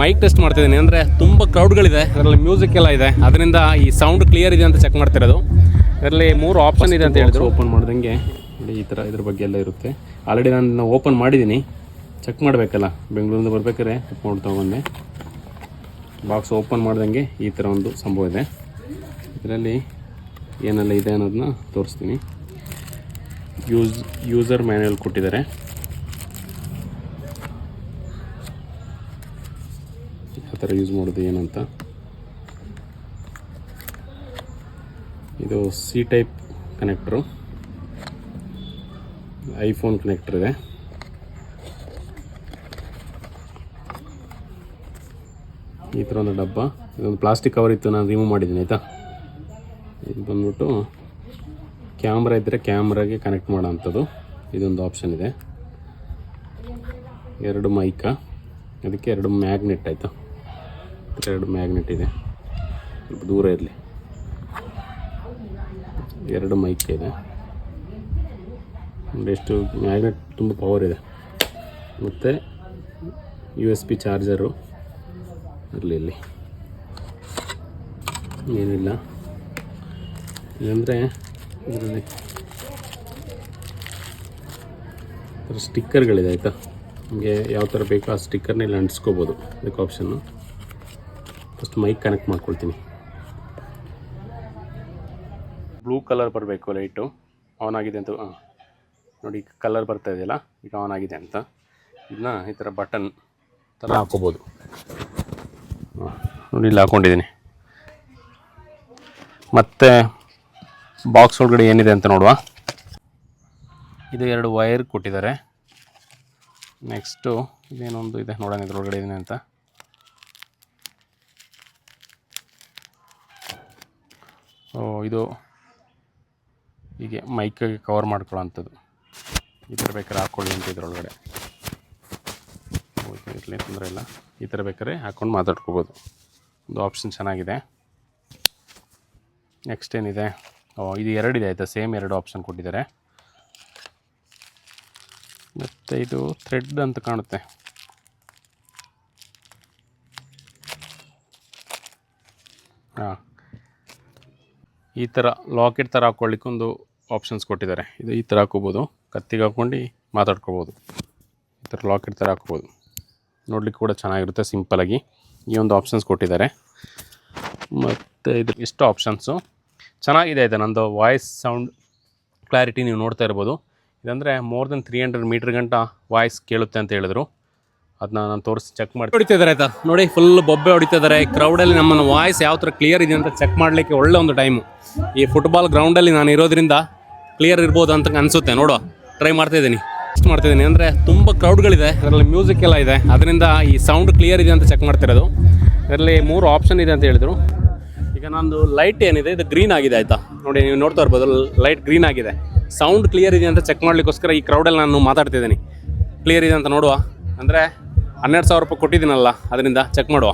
Mic test ಮಾಡ್ತಿದ್ದೀನಿ. ಅಂದರೆ ತುಂಬ ಕ್ರೌಡ್ಗಳಿದೆ ಅದರಲ್ಲಿ ಮ್ಯೂಸಿಕ್ ಎಲ್ಲ ಇದೆ. ಅದರಿಂದ ಈ ಸೌಂಡ್ ಕ್ಲಿಯರ್ ಇದೆ ಅಂತ ಚೆಕ್ ಮಾಡ್ತಿರೋದು. ಅದರಲ್ಲಿ ಮೂರು ಆಪ್ಷನ್ ಇದೆ ಅಂತ ಹೇಳಿದ್ರು. ಓಪನ್ ಮಾಡ್ದಂಗೆ ನೋಡಿ ಈ ಥರ ಇದ್ರ ಬಗ್ಗೆ ಎಲ್ಲ ಇರುತ್ತೆ. ಆಲ್ರೆಡಿ ನಾನು ಓಪನ್ ಮಾಡಿದ್ದೀನಿ. ಚೆಕ್ ಮಾಡಬೇಕಲ್ಲ. ಬೆಂಗಳೂರಿಂದ ಬರಬೇಕಾರೆ ಮಾಡಿ ತೊಗೊಂಡೆ ಬಾಕ್ಸ್ ಓಪನ್ ಮಾಡ್ದಂಗೆ ಈ ಥರ ಒಂದು ಸಂಭವ ಇದೆ. ಇದರಲ್ಲಿ ಏನೆಲ್ಲ ಇದೆ ಅನ್ನೋದನ್ನ ತೋರಿಸ್ತೀನಿ. ಯೂಸ್ ಯೂಸರ್ ಮ್ಯಾನ್ಯಲ್ ಕೊಟ್ಟಿದ್ದಾರೆ. ಥರ ಯೂಸ್ ಮಾಡೋದು ಏನಂತ? ಇದು C type connector iPhone connector ಇದೆ. ಈ ಥರ ಒಂದು ಡಬ್ಬ. ಇದೊಂದು ಪ್ಲಾಸ್ಟಿಕ್ ಕವರ್ ಇತ್ತು, ನಾನು ರಿಮೂವ್ ಮಾಡಿದ್ದೀನಿ, ಆಯಿತಾ? ಇದು ಬಂದ್ಬಿಟ್ಟು ಕ್ಯಾಮ್ರಾ ಇದ್ದರೆ ಕ್ಯಾಮ್ರಾಗೆ ಕನೆಕ್ಟ್ ಮಾಡೋ ಅಂಥದ್ದು ಇದೊಂದು ಆಪ್ಷನ್ ಇದೆ. ಎರಡು ಮೈಕ ಅದಕ್ಕೆ ಎರಡು ಮ್ಯಾಗ್ನೆಟ್ ಆಯಿತಾ? ಎರಡು ಮ್ಯಾಗ್ನೆಟ್ ಇದೆ. ಸ್ವಲ್ಪ ದೂರ ಇರಲಿ. ಎರಡು ಮೈಕ್ ಇದೆ. ಎಷ್ಟು ಮ್ಯಾಗ್ನೆಟ್ ತುಂಬ ಪವರ್ ಇದೆ. ಮತ್ತು ಯು ಎಸ್ ಪಿ ಚಾರ್ಜರು ಇರಲಿ ಇಲ್ಲಿ. ಏನಿಲ್ಲ. ಇಲ್ಲಂದರೆ ಇದರಲ್ಲಿ ಸ್ಟಿಕ್ಕರ್ಗಳಿದೆ ಆಯಿತಾ? ನಿಮಗೆ ಯಾವ ಥರ ಬೇಕೋ ಆ ಸ್ಟಿಕ್ಕರ್ನ ಇಲ್ಲಿ ಅಂಟಿಸ್ಕೋಬೋದು. ಅದಕ್ಕೆ ಆಪ್ಷನ್ನು ಫಸ್ಟ್ ಮೈಕ್ ಕನೆಕ್ಟ್ ಮಾಡ್ಕೊಳ್ತೀನಿ. ಬ್ಲೂ ಕಲರ್ ಬರಬೇಕು ಲೈಟು ಆನ್ ಆಗಿದೆ ಅಂತ ಹಾಂ ನೋಡಿ ಕಲರ್ ಬರ್ತಾ ಇದೆಯಲ್ಲ, ಈಗ ಆನ್ ಆಗಿದೆ ಅಂತ. ಇದನ್ನ ಈ ಥರ ಬಟನ್ ಥರ ಹಾಕೋಬೋದು. ನೋಡಿ ಇಲ್ಲಿ ಹಾಕ್ಕೊಂಡಿದ್ದೀನಿ ಮತ್ತು ಬಾಕ್ಸ್ ಒಳಗಡೆ ಏನಿದೆ ಅಂತ ನೋಡುವ. ಇದು ಎರಡು ವೈರ್ ಕೊಟ್ಟಿದ್ದಾರೆ. ನೆಕ್ಸ್ಟು ಇದೇನೊಂದು ಇದೆ ನೋಡೋಣ ಇದ್ರೊಳಗಡೆ ಏನಿದೆ ಅಂತ. ಓ ಇದು ಹೀಗೆ ಮೈಕಿಗೆ ಕವರ್ ಮಾಡ್ಕೊಳ್ಳೋಂಥದ್ದು. ಈ ಥರ ಬೇಕಾದ್ರೆ ಹಾಕ್ಕೊಳ್ಳಿ ಅಂತ ಇದ್ರೊಳಗಡೆ. ಓಕೆ ಇರಲಿ, ತೊಂದರೆ ಇಲ್ಲ. ಈ ಥರ ಬೇಕಾದ್ರೆ ಹಾಕ್ಕೊಂಡು ಮಾತಾಡ್ಕೋಬೋದು. ಒಂದು ಆಪ್ಷನ್ ಚೆನ್ನಾಗಿದೆ. ನೆಕ್ಸ್ಟ್ ಏನಿದೆ? ಓ, ಇದು ಎರಡಿದೆ, ಆಯಿತಾ? ಸೇಮ್ ಎರಡು ಆಪ್ಷನ್ ಕೊಟ್ಟಿದ್ದಾರೆ. ಮತ್ತು ಇದು ಥ್ರೆಡ್ ಅಂತ ಕಾಣುತ್ತೆ. ಹಾಂ. ಈ ಥರ ಲಾಕೆಟ್ ಥರ ಹಾಕ್ಕೊಳ್ಳಿಕ್ಕೆ ಒಂದು ಆಪ್ಷನ್ಸ್ ಕೊಟ್ಟಿದ್ದಾರೆ. ಇದು ಈ ಥರ ಹಾಕೋಬೋದು ಕತ್ತಿಗೆ ಹಾಕ್ಕೊಂಡು ಮಾತಾಡ್ಕೋಬೋದು. ಈ ಥರ ಲಾಕೆಟ್ ಥರ ಹಾಕ್ಬೋದು ನೋಡಲಿಕ್ಕೆ ಕೂಡ ಚೆನ್ನಾಗಿರುತ್ತೆ ಸಿಂಪಲಾಗಿ ಈ ಒಂದು ಆಪ್ಷನ್ಸ್ ಕೊಟ್ಟಿದ್ದಾರೆ. ಮತ್ತು ಇದು ಇಷ್ಟು ಆಪ್ಷನ್ಸು ಚೆನ್ನಾಗಿದೆ ಇದೆ. ನಂದು ವಾಯ್ಸ್ ಸೌಂಡ್ ಕ್ಲಾರಿಟಿ ನೀವು ನೋಡ್ತಾ ಇರ್ಬೋದು. ಇದಂದರೆ more than three hundred metre ಗಂಟ ವಾಯ್ಸ್ ಕೇಳುತ್ತೆ ಅಂತ ಹೇಳಿದ್ರು. ಅದನ್ನ ನಾನು ತೋರಿಸಿ ಚೆಕ್ ಮಾಡಿ ಹೊಡಿತಿದ್ದಾರೆ ಆಯ್ತಾ? ನೋಡಿ ಫುಲ್ ಬೊಬ್ಬೆ ಹೊಡಿತಿದ್ದಾರೆ ಕ್ರೌಡಲ್ಲಿ ನಮ್ಮನ್ನು ವಾಯ್ಸ್ ಯಾವ ಥರ ಕ್ಲಿಯರ್ ಇದೆ ಅಂತ ಚೆಕ್ ಮಾಡಲಿಕ್ಕೆ ಒಳ್ಳೆ ಒಂದು ಟೈಮು ಈ ಫುಟ್ಬಾಲ್ ಗ್ರೌಂಡಲ್ಲಿ ನಾನು ಇರೋದ್ರಿಂದ ಕ್ಲಿಯರ್ ಇರ್ಬೋದು ಅಂತ ಅನಿಸುತ್ತೆ. ನೋಡುವ. ಟ್ರೈ ಮಾಡ್ತಾ ಇದ್ದೀನಿ. ಟೆಸ್ಟ್ ಮಾಡ್ತಿದ್ದೀನಿ ಅಂದರೆ ತುಂಬ ಕ್ರೌಡ್ಗಳಿದೆ ಅದರಲ್ಲಿ ಮ್ಯೂಸಿಕ್ ಎಲ್ಲ ಇದೆ. ಅದರಿಂದ ಈ ಸೌಂಡ್ ಕ್ಲಿಯರ್ ಇದೆ ಅಂತ ಚೆಕ್ ಮಾಡ್ತಿರೋದು ಇದರಲ್ಲಿ ಮೂರು ಆಪ್ಷನ್ ಇದೆ ಅಂತ ಹೇಳಿದರು. ಈಗ ನಂದು ಲೈಟ್ ಏನಿದೆ, ಇದು ಗ್ರೀನ್ ಆಗಿದೆ ಆಯಿತಾ? ನೋಡಿ, ನೀವು ನೋಡ್ತಾ ಇರ್ಬೋದು ಲೈಟ್ ಗ್ರೀನ್ ಆಗಿದೆ. ಸೌಂಡ್ ಕ್ಲಿಯರ್ ಇದೆ ಅಂತ ಚೆಕ್ ಮಾಡಲಿಕ್ಕೋಸ್ಕರ ಈ ಕ್ರೌಡಲ್ಲಿ ನಾನು ಮಾತಾಡ್ತಿದ್ದೀನಿ ಕ್ಲಿಯರ್ ಇದೆ ಅಂತ ನೋಡುವ. ಅಂದರೆ ಹನ್ನೆರಡು ಸಾವಿರ ರೂಪಾಯಿ ಕೊಟ್ಟಿದ್ದೀನಲ್ಲ ಅದರಿಂದ ಚೆಕ್ ಮಾಡುವ.